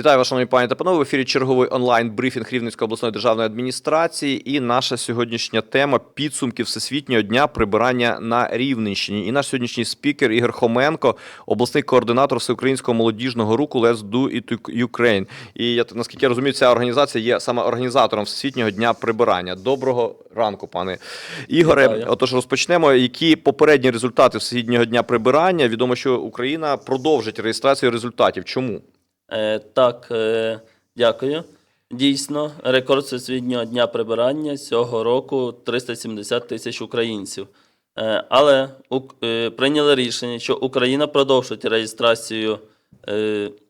Вітаю вас, шановні пані та панове. В ефірі черговий онлайн брифінг Рівненської обласної державної адміністрації. І наша сьогоднішня тема підсумки Всесвітнього дня прибирання на Рівненщині. І наш сьогоднішній спікер Ігор Хоменко, обласний координатор всеукраїнського молодіжного руху Let's Do It Ukraine. І я наскільки я розумію, ця організація є саме організатором Всесвітнього дня прибирання. Доброго ранку, пане Ігоре. Вітаю. Отож, розпочнемо. Які попередні результати Всесвітнього дня прибирання? Відомо, що Україна продовжить реєстрацію результатів. Чому? Е, так, е, дякую. Дійсно, рекорд Всесвітнього дня прибирання цього року 370 тисяч українців. Е, але прийняли рішення, що Україна продовжить реєстрацію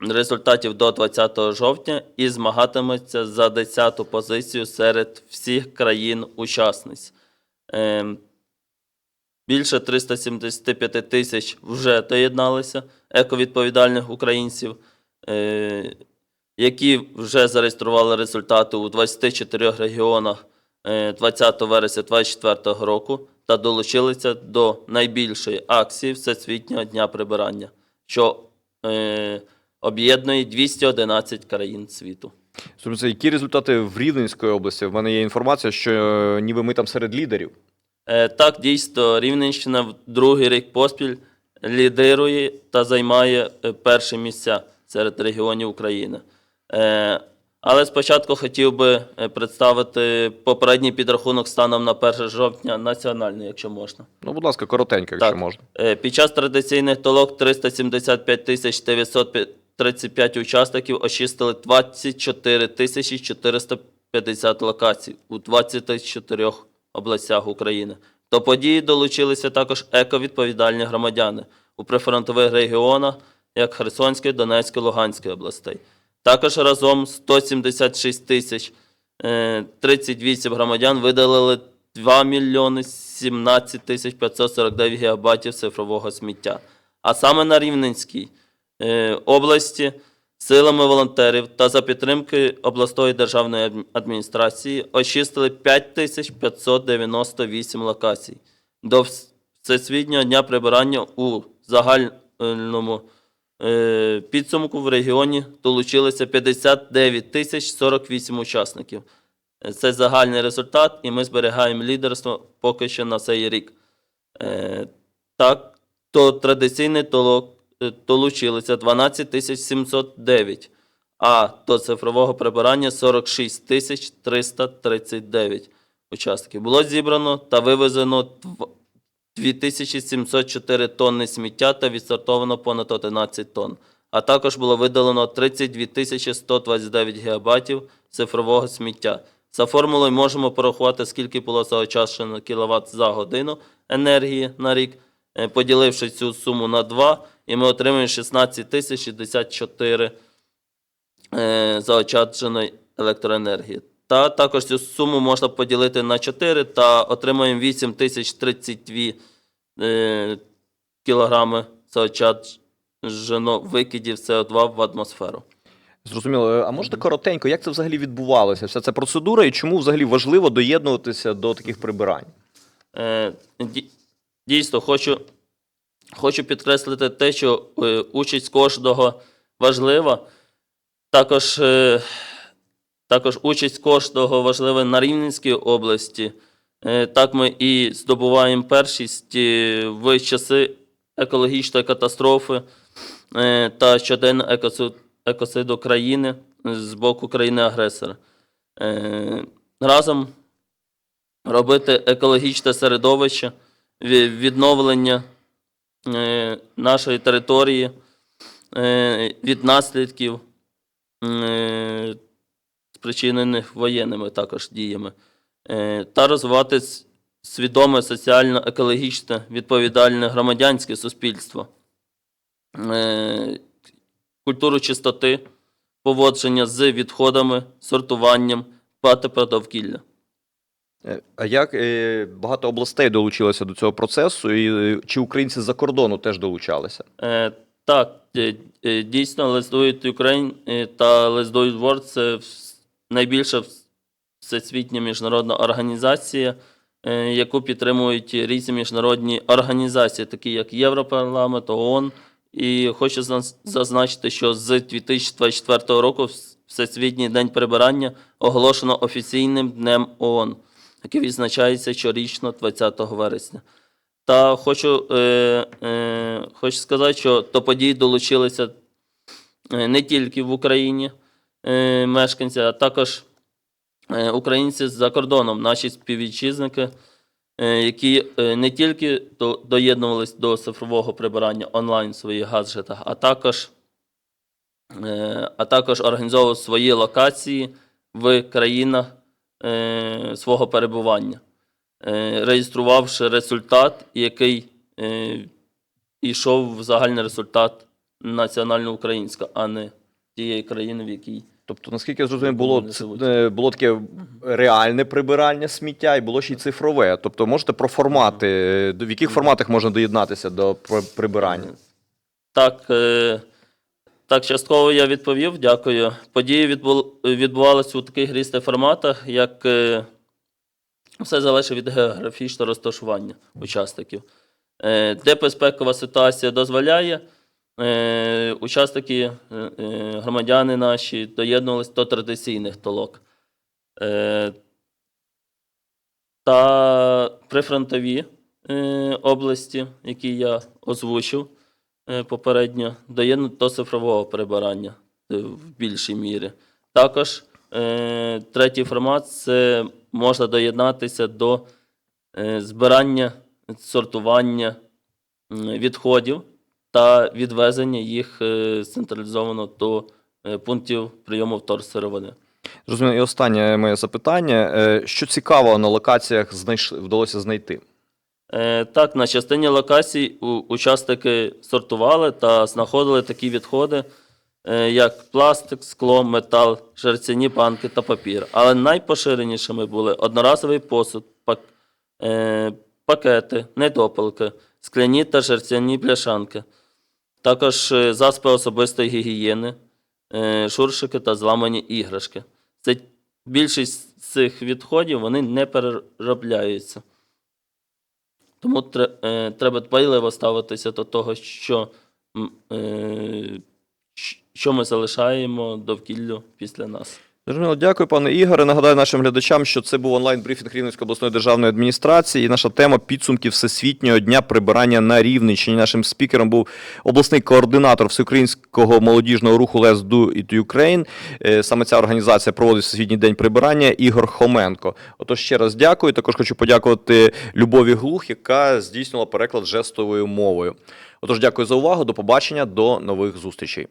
результатів до 20 жовтня і змагатиметься за 10-ту позицію серед всіх країн-учасниць. Більше 375 тисяч вже доєдналися ековідповідальних українців, які вже зареєстрували результати у 24 регіонах е, 20 вересня 2024 року та долучилися до найбільшої акції Всесвітнього дня прибирання, що е, об'єднує 211 країн світу. Тобто, які результати в Рівненської області? В мене є інформація, що е, ніби ми там серед лідерів. Е, Так, дійсно, Рівненщина в другий рік поспіль лідирує та займає е, перше місця серед регіонів України. Е, Але спочатку хотів би е, представити попередній підрахунок станом на 1 жовтня національний, якщо можна. Ну, будь ласка, коротенько, якщо Так. можна. Е, Під час традиційних толок 375 тисяч 935 учасників очистили 24 тисячі 450 локацій у 24 областях України. До події долучилися також ековідповідальні громадяни у прифронтових регіонах, як Херсонської, Донецької, Луганської областей. Також разом 176 тисяч е, 38 громадян видалили 2 мільйони 17 тисяч 549 гігабайтів цифрового сміття. А саме на Рівненській е, області силами волонтерів та за підтримки обласної державної адміністрації очистили 5598 локацій. До Всесвітнього дня прибирання у загальному е, підсумку в регіоні долучилися 59 тисяч 48 учасників. Е, Це загальний результат, і ми зберігаємо лідерство поки що на цей рік. Е, Так, то традиційний толок е, 12 тисяч 709, а до цифрового прибирання 46 тисяч 339 учасників. Було зібрано та вивезено 2704 тонни сміття та відсортовано понад 11 тонн. А також було видалено 32 тисячі 129 гігабайтів цифрового сміття. За формулою можемо порахувати, скільки було заочищено кіловат за годину енергії на рік, Е, поділивши цю суму на 2, і ми отримаємо 16 тисяч 64 е, електроенергії. Та також цю суму можна поділити на 4 та отримаємо 8 тисяч 32 е, кілограми заощаджено викидів СО2 в атмосферу. Зрозуміло. Е, А можете коротенько, як це взагалі відбувалося? Вся ця процедура і чому взагалі важливо доєднуватися до таких прибирань? Е, Дійсно, хочу, хочу підкреслити те, що е, участь кожного важлива. Також, е, також участь кожного важлива на Рівненській області. Е, Так ми і здобуваємо першість е, в часи екологічної катастрофи е, та щоденного екоцид- екоциду країни з боку країни-агресора. Разом робити екологічне середовище, відновлення нашої території від наслідків, спричинених воєнними також діями, е, та розвивати свідоме соціально-екологічне відповідальне громадянське суспільство, е, культуру чистоти, поводження з відходами, сортуванням, дбати про довкілля. Е, А як багато областей долучилося до цього процесу, і чи українці з-за кордону теж долучалися? Так, дійсно, Let's Do It Ukraine е, та Let's Do It World – це найбільша всесвітня міжнародна організація, е, яку підтримують різні міжнародні організації, такі як Європарламент, ООН І хочу зазначити, що з 2024 року Всесвітній день прибирання оголошено офіційним днем ООН, який відзначається щорічно 20 вересня. Та хочу, е, е, хочу сказати, що до подій долучилися е, не тільки в Україні мешканці, а також е, українці за кордоном, наші співвітчизники, е, які е, не тільки до- доєднувались до цифрового прибирання онлайн в своїх гаджетах, а також, е, а також організовували свої локації в країнах е, свого перебування, е, реєструвавши результат, який е, йшов в загальний результат національно-українська, а не тієї країни, в якій Тобто, наскільки я зрозумів, було, е, було таке реальне прибирання сміття і було ще й цифрове. Тобто, можете про формати, е, в яких форматах можна доєднатися до прибирання? Так, е, так, частково я відповів. Дякую. Події відбувалися у таких різних форматах, як все залежить від географічного розташування учасників. Де безпекова ситуація дозволяє, учасники, е, е, громадяни наші доєднувалися до традиційних толок. Е, та прифронтові е, області, які я озвучив е, попередньо, доєднують до цифрового прибирання е, в більшій мірі. Також е, третій формат це можна доєднатися до е, збирання, сортування відходів та відвезення їх е, централізовано до е, пунктів прийому вторсировини. Зрозуміло, і останнє моє запитання. Е, Що цікавого на локаціях знайш... вдалося знайти? Так, на частині локацій учасники сортували та знаходили такі відходи, як пластик, скло, метал, жерцяні банки та папір. Але найпоширенішими були одноразовий посуд, пак, пакети, недопалки, скляні та жерцяні пляшанки, також е, засоби особистої гігієни, е, шуршики та зламані іграшки. Це більшість цих відходів вони не переробляються. Тому е, треба дбайливо ставитися до того, що, що ми залишаємо довкіллю після нас. Зрозуміло, дякую, пане Ігоре. Нагадаю нашим глядачам, що це був онлайн-брифінг Рівненської обласної державної адміністрації. І наша тема підсумки Всесвітнього дня прибирання на Рівненщині. Нашим спікером був обласний координатор всеукраїнського молодіжного руху Let's Do It Ukraine. Е, Саме ця організація проводить Всесвітній день прибирання Ігор Хоменко. Отож, ще раз дякую. Також хочу подякувати Любові Глух, яка здійснювала переклад жестовою мовою. Отож, дякую за увагу. До побачення, до нових зустрічей.